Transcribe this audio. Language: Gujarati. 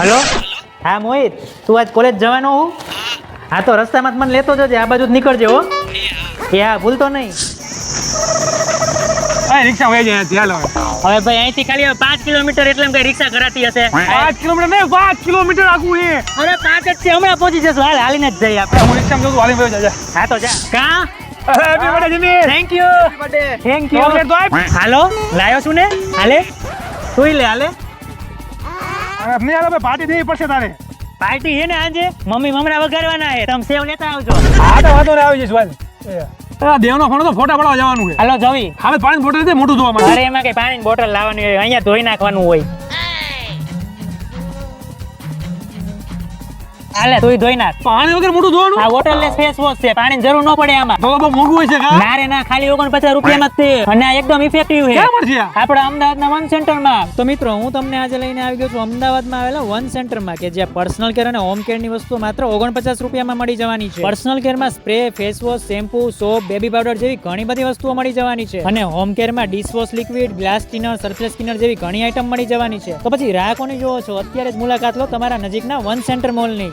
હલો? હા મોહિત તું આજ કોલેજ જવાનો હું? હા તો રસ્તામાં મને લેતો જજે આ બાજુ જ નીકળજે હો. એ હા ભૂલતો નહીં. રિક્ષા વહી જાય ત્યાં હવે ભાઈ અહીંથી ખાલી પાંચ કિલોમીટર એટલે એમ કઈ રિક્ષા કરાતી હશે. પાંચ કિલોમીટર નહીં પાંચ કિલોમીટર આખું છે. અરે પાંચ જ છે હમણાં પહોંચી જશું. હાલ હાલીને જ જઈએ આપણે. હું રિક્ષામાં જઉં છું હાલી જાય હા તો જા. કા? Happy birthday Jimmy thank you thank you હાલો લાયો છું ને. હાલે. સુઈ લે હાલે. હવે નહીં હાલો પાર્ટી દેવી પડશે તારે. પાર્ટી છે ને આજે? મમ્મી મમરા વગાડવાના છે. તમે સેવ લેતા આવજો. હા તો વાંધો ને આવી જઈશ વાલ. આ દેવનો ફોન તો ફોટા પાડવા જવાનું છે. હાલો જવી. હવે પાણી બોટલ દે મોટું ધોવા માટે. અરે એમાં કઈ પાણી બોટલ લાવવાની હોય અહીંયા ધોઈ નાખવાનું હોય. હાલે તું ધોઈ નાખ. પાણી વગર મોઢું ધોવાનું? આ વોટરલેસ ફેસ વોશ છે પાણીની જરૂર ન પડે આમાં. તો બહુ મોંઘું હોય છે કા? ના રે ના ખાલી ઓગણપચાસ રૂપિયામાં જ છે. અને આ એકદમ ઇફેક્ટિવ છે. ક્યાં મળશે? આપણા અમદાવાદના વન સેન્ટરમાં. તો મિત્રો હું તમને આજે લઈને આવી ગયો છું અમદાવાદમાં આવેલા વન સેન્ટરમાં કે જ્યાં પર્સનલ કેર અને હોમ કેરની વસ્તુ માત્ર ઓગણપચાસ રૂપિયામાં મળી જવાની છે. Personal કેરમાં spray face wash shampoo soap baby powder જેવી ઘણી બધી વસ્તુઓ મળી જવાની છે. અને home કેરમાં dishwash liquid glass cleaner surface cleaner જેવી ઘણી આઈટમ મળી જવાની છે. તો પછી રાહ કોની જોવો છો અત્યારે જ મુલાકાત લો તમારા નજીકના વન સેન્ટર મોલની